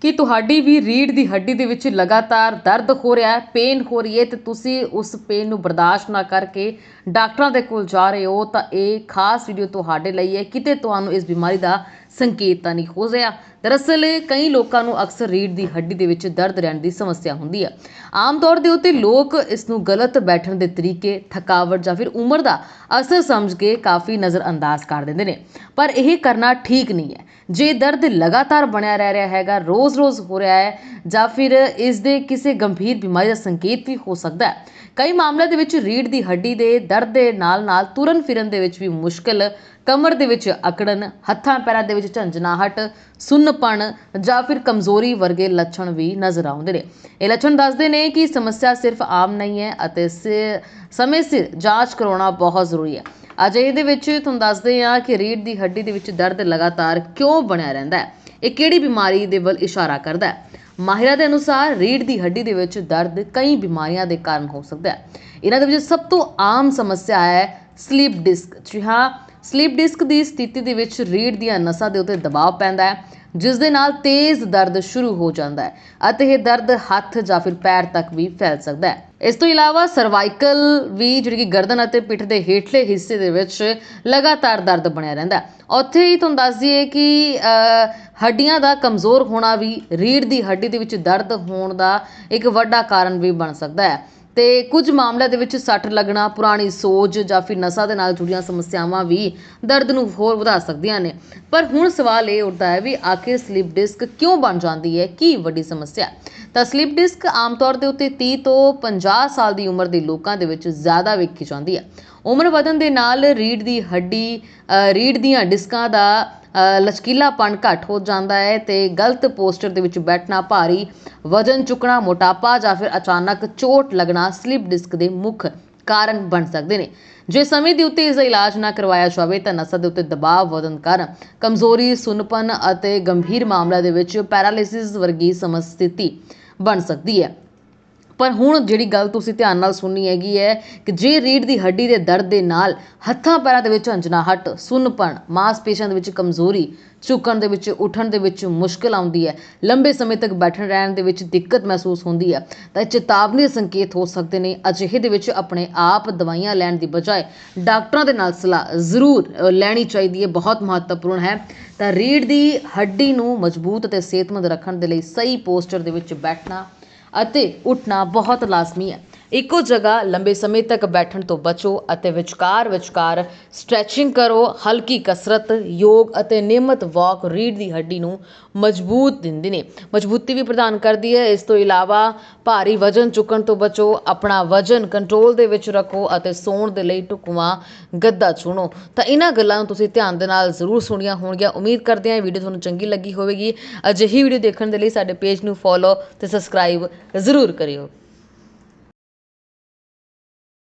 ਕਿ ਤੁਹਾਡੀ ਵੀ ਰੀੜ ਦੀ ਹੱਡੀ ਦੇ ਵਿੱਚ ਲਗਾਤਾਰ ਦਰਦ ਹੋ ਰਿਹਾ ਹੈ ਪੇਨ ਹੋ ਰਹੀ ਹੈ ਤੇ ਤੁਸੀਂ ਉਸ ਪੇਨ ਨੂੰ ਬਰਦਾਸ਼ਤ ਨਾ ਕਰਕੇ ਡਾਕਟਰਾਂ ਦੇ ਕੋਲ ਜਾ ਰਹੇ ਹੋ ਤਾਂ ਇਹ ਖਾਸ ਵੀਡੀਓ ਤੁਹਾਡੇ ਲਈ ਹੈ। ਕਿਤੇ ਤੁਹਾਨੂੰ ਇਸ ਬਿਮਾਰੀ ਦਾ ਸੰਕੇਤ ਤਾਂ ਨਹੀਂ ਹੋ ਰਿਹਾ। ਦਰਅਸਲ, ਕਈ ਲੋਕਾਂ ਨੂੰ ਅਕਸਰ ਰੀੜ੍ਹ ਦੀ ਹੱਡੀ ਦੇ ਵਿੱਚ ਦਰਦ ਰਹਿਣ ਦੀ ਸਮੱਸਿਆ ਹੁੰਦੀ ਹੈ ਆਮ ਤੌਰ ਦੇ ਉੱਤੇ ਲੋਕ ਇਸ ਨੂੰ ਗਲਤ ਬੈਠਣ ਦੇ ਤਰੀਕੇ, ਥਕਾਵਟ ਜਾਂ ਫਿਰ ਉਮਰ ਦਾ ਅਸਰ ਸਮਝ ਕੇ ਕਾਫੀ ਨਜ਼ਰਅੰਦਾਜ਼ ਕਰ ਦਿੰਦੇ ਨੇ। ਪਰ ਇਹ ਕਰਨਾ ਠੀਕ ਨਹੀਂ ਹੈ। ਜੇ ਦਰਦ ਲਗਾਤਾਰ ਬਣਿਆ ਰਹਿ ਰਿਹਾ ਹੈਗਾ, ਰੋਜ਼-ਰੋਜ਼ ਹੋ ਰਿਹਾ ਹੈ, ਜਾਂ ਫਿਰ ਇਸ ਦੇ ਕਿਸੇ ਗੰਭੀਰ ਬਿਮਾਰੀ ਦਾ ਸੰਕੇਤ ਵੀ ਹੋ ਸਕਦਾ ਹੈ, ਕਈ ਮਾਮਲਿਆਂ ਦੇ ਵਿੱਚ ਰੀੜ੍ਹ ਦੀ ਹੱਡੀ ਦੇ ਦਰਦ ਦੇ ਨਾਲ-ਨਾਲ ਤੁਰਨ ਫਿਰਨ ਦੇ ਵਿੱਚ ਵੀ ਮੁਸ਼ਕਲ, ਕਮਰ ਦੇ ਵਿੱਚ ਅਕੜਨ ਹੱਥਾਂ ਪੈਰਾਂ ਦੇ ਵਿੱਚ ਝੰਜਨਾਹਟ ਸੁੰਨਪਣ ਜਾਂ ਫਿਰ ਕਮਜ਼ੋਰੀ ਵਰਗੇ ਲੱਛਣ ਵੀ ਨਜ਼ਰ ਆਉਂਦੇ ਨੇ। ਇਹ ਲੱਛਣ ਦੱਸਦੇ ਨੇ ਕਿ ਸਮੱਸਿਆ ਸਿਰਫ ਆਮ ਨਹੀਂ ਹੈ ਅਤੇ ਸ- ਸਮੇਂ ਸਿਰ ਜਾਂਚ ਕਰਾਉਣਾ ਬਹੁਤ ਜ਼ਰੂਰੀ ਹੈ। ਅਜੇ ਇਹਦੇ ਵਿੱਚ ਤੁਹਾਨੂੰ ਦੱਸਦੇ ਹਾਂ ਕਿ ਰੀੜ੍ਹ ਦੀ ਹੱਡੀ ਦੇ ਵਿੱਚ ਦਰਦ ਲਗਾਤਾਰ ਕਿਉਂ ਬਣਿਆ ਰਹਿੰਦਾ ਹੈ। ਇਹ ਕਿਹੜੀ ਬਿਮਾਰੀ ਦੇ ਵੱਲ ਇਸ਼ਾਰਾ ਕਰਦਾ ਹੈ? ਮਾਹਿਰਾਂ ਦੇ ਅਨੁਸਾਰ ਰੀੜ੍ਹ ਦੀ ਹੱਡੀ ਦੇ ਵਿੱਚ ਦਰਦ ਕਈ ਬਿਮਾਰੀਆਂ ਦੇ ਕਾਰਨ ਹੋ ਸਕਦਾ ਹੈ। ਇਹਨਾਂ ਦੇ ਵਿੱਚ ਸਭ ਤੋਂ ਆਮ ਸਮੱਸਿਆ ਹੈ ਸਲੀਪ ਡਿਸਕ। ਜੀ ਹਾਂ ਸਲੀਪ ਡਿਸਕ ਦੀ ਸਥਿਤੀ ਦੇ ਵਿੱਚ ਰੀੜ੍ਹ ਦੀਆਂ ਨਸਾਂ ਦੇ ਉੱਤੇ ਦਬਾਅ ਪੈਂਦਾ ਹੈ, ਜਿਸ ਦੇ ਨਾਲ ਤੇਜ਼ ਦਰਦ ਸ਼ੁਰੂ ਹੋ ਜਾਂਦਾ ਹੈ ਅਤੇ ਇਹ ਦਰਦ ਹੱਥ ਜਾਂ ਫਿਰ ਪੈਰ ਤੱਕ ਵੀ ਫੈਲ ਸਕਦਾ ਹੈ। ਇਸ ਤੋਂ ਇਲਾਵਾ ਸਰਵਾਈਕਲ ਵੀ ਜਿਹੜੀ ਕਿ ਗਰਦਨ ਅਤੇ ਪਿੱਠ ਦੇ ਹੇਠਲੇ ਹਿੱਸੇ ਦੇ ਵਿੱਚ ਲਗਾਤਾਰ ਦਰਦ ਬਣਿਆ ਰਹਿੰਦਾ ਉੱਥੇ ਹੀ ਤੁਹਾਨੂੰ ਦੱਸ ਦਈਏ ਕਿ ਹੱਡੀਆਂ ਦਾ ਕਮਜ਼ੋਰ ਹੋਣਾ ਵੀ ਰੀੜ ਦੀ ਹੱਡੀ ਦੇ ਵਿੱਚ ਦਰਦ ਹੋਣ ਦਾ ਇੱਕ ਵੱਡਾ ਕਾਰਨ ਵੀ ਬਣ ਸਕਦਾ ਹੈ। ਤੇ ਕੁਝ ਮਾਮਲਿਆਂ ਦੇ ਵਿੱਚ ਸੱਟ ਲੱਗਣਾ, ਪੁਰਾਣੀ ਸੋਜ ਜਾਂ ਫਿਰ ਨਸਾਂ ਦੇ ਨਾਲ ਜੁੜੀਆਂ ਸਮੱਸਿਆਵਾਂ ਵੀ ਦਰਦ ਨੂੰ ਹੋਰ ਵਧਾ ਸਕਦੀਆਂ ਨੇ। ਪਰ ਹੁਣ ਸਵਾਲ ਇਹ ਉੱਠਦਾ ਹੈ ਵੀ ਆਖਿਰ ਸਲਿਪ ਡਿਸਕ ਕਿਉਂ ਬਣ ਜਾਂਦੀ ਹੈ? ਕੀ ਵੱਡੀ ਸਮੱਸਿਆ ਤਾਂ ਸਲਿਪ ਡਿਸਕ ਆਮ ਤੌਰ ਦੇ ਉੱਤੇ 30 ਤੋਂ 50 ਸਾਲ ਦੀ ਉਮਰ ਦੇ ਲੋਕਾਂ ਦੇ ਵਿੱਚ ਜ਼ਿਆਦਾ ਵੇਖੀ ਜਾਂਦੀ ਹੈ। ਉਮਰ ਵਧਣ ਦੇ ਨਾਲ ਰੀੜ ਦੀ ਹੱਡੀ ਰੀੜ ਦੀਆਂ ਡਿਸਕਾਂ ਦਾ ਲਚਕੀਲਾਪਣ ਘੱਟ ਹੋ ਜਾਂਦਾ ਹੈ ਤੇ ਗਲਤ ਪੋਸਚਰ ਦੇ ਵਿੱਚ ਬੈਠਣਾ ਭਾਰੀ ਵਜ਼ਨ ਚੁੱਕਣਾ, ਮੋਟਾਪਾ ਜਾਂ ਫਿਰ ਅਚਾਨਕ ਚੋਟ ਲੱਗਣਾ ਸਲਿਪ ਡਿਸਕ ਦੇ ਮੁੱਖ ਕਾਰਨ ਬਣ ਸਕਦੇ ਨੇ। ਜੇ ਸਮੇਂ ਦੇ ਉੱਤੇ ਇਸ ਦਾ ਇਲਾਜ ਨਾ ਕਰਵਾਇਆ ਜਾਵੇ ਤਾਂ ਨਸਾਂ ਦੇ ਉੱਤੇ ਦਬਾਅ ਵਧਣ ਕਾਰਨ ਕਮਜ਼ੋਰੀ, ਸੁੰਨਪਨ ਅਤੇ ਗੰਭੀਰ ਮਾਮਲਿਆਂ ਦੇ ਵਿੱਚ ਪੈਰਾਲਿਸਿਸ ਵਰਗੀ ਸਮਸਥਿਤੀ ਬਣ ਸਕਦੀ ਹੈ। ਪਰ ਹੁਣ ਜਿਹੜੀ ਗੱਲ ਤੁਸੀਂ ਧਿਆਨ ਨਾਲ ਸੁਣਨੀ ਹੈਗੀ ਹੈ ਕਿ ਜੇ ਰੀੜ੍ਹ ਦੀ ਹੱਡੀ ਦੇ ਦਰਦ ਦੇ ਨਾਲ ਹੱਥਾਂ ਪੈਰਾਂ ਦੇ ਵਿੱਚ ਝੰਜਨਾਹਟ ਸੁੰਨਪਣ, ਮਾਸਪੇਸ਼ੀਆਂ ਦੇ ਵਿੱਚ ਕਮਜ਼ੋਰੀ, ਝੁਕਣ ਦੇ ਵਿੱਚ, ਉੱਠਣ ਦੇ ਵਿੱਚ ਮੁਸ਼ਕਲ ਆਉਂਦੀ ਹੈ, ਲੰਬੇ ਸਮੇਂ ਤੱਕ ਬੈਠਣ ਰਹਿਣ ਦੇ ਵਿੱਚ ਦਿੱਕਤ ਮਹਿਸੂਸ ਹੁੰਦੀ ਹੈ, ਤਾਂ ਇਹ ਚੇਤਾਵਨੀ ਸੰਕੇਤ ਹੋ ਸਕਦੇ ਨੇ। ਅਜਿਹੇ ਦੇ ਵਿੱਚ ਆਪਣੇ ਆਪ ਦਵਾਈਆਂ ਲੈਣ ਦੀ ਬਜਾਏ ਡਾਕਟਰਾਂ ਦੇ ਨਾਲ ਸਲਾਹ ਜ਼ਰੂਰ ਲੈਣੀ ਚਾਹੀਦੀ ਹੈ। ਬਹੁਤ ਮਹੱਤਵਪੂਰਨ ਹੈ। ਤਾਂ ਰੀੜ ਦੀ ਹੱਡੀ ਨੂੰ ਮਜ਼ਬੂਤ ਅਤੇ ਸਿਹਤਮੰਦ ਰੱਖਣ ਦੇ ਲਈ ਸਹੀ ਪੋਸਚਰ ਦੇ ਵਿੱਚ ਬੈਠਣਾ ਅਤੇ ਉੱਠਣਾ ਬਹੁਤ ਲਾਜ਼ਮੀ ਹੈ। ਇੱਕੋ ਜਗ੍ਹਾ ਲੰਬੇ ਸਮੇਂ ਤੱਕ ਬੈਠਣ ਤੋਂ ਬਚੋ ਅਤੇ ਵਿਚਕਾਰ ਵਿਚਕਾਰ ਸਟ੍ਰੈਚਿੰਗ ਕਰੋ, ਹਲਕੀ ਕਸਰਤ, ਯੋਗ ਅਤੇ ਨਿਯਮਤ ਵਾਕ ਰੀੜ ਦੀ ਹੱਡੀ ਨੂੰ ਮਜ਼ਬੂਤ ਦਿੰਦੇ ਨੇ। ਮਜ਼ਬੂਤੀ ਵੀ ਪ੍ਰਦਾਨ ਕਰਦੀ ਹੈ। ਇਸ ਤੋਂ ਇਲਾਵਾ ਭਾਰੀ ਵਜ਼ਨ ਚੁੱਕਣ ਤੋਂ ਬਚੋ, ਆਪਣਾ ਵਜ਼ਨ ਕੰਟਰੋਲ ਦੇ ਵਿੱਚ ਰੱਖੋ ਅਤੇ ਸੌਣ ਦੇ ਲਈ ਢੁਕਵਾਂ ਗੱਦਾ ਚੁਣੋ। ਤਾਂ ਇਹਨਾਂ ਗੱਲਾਂ ਨੂੰ ਤੁਸੀਂ ਧਿਆਨ ਦੇ ਨਾਲ ਜ਼ਰੂਰ ਸੁਣੀਆਂ ਹੋਣਗੀਆਂ। ਉਮੀਦ ਕਰਦੇ ਹਾਂ ਇਹ ਵੀਡੀਓ ਤੁਹਾਨੂੰ ਚੰਗੀ ਲੱਗੀ ਹੋਵੇਗੀ। ਅਜਿਹੀ ਵੀਡੀਓ ਦੇਖਣ ਦੇ ਲਈ ਸਾਡੇ ਪੇਜ ਨੂੰ ਫੋਲੋ ਤੇ ਸਬਸਕ੍ਰਾਈਬ ਜ਼ਰੂਰ ਕਰਿਓ।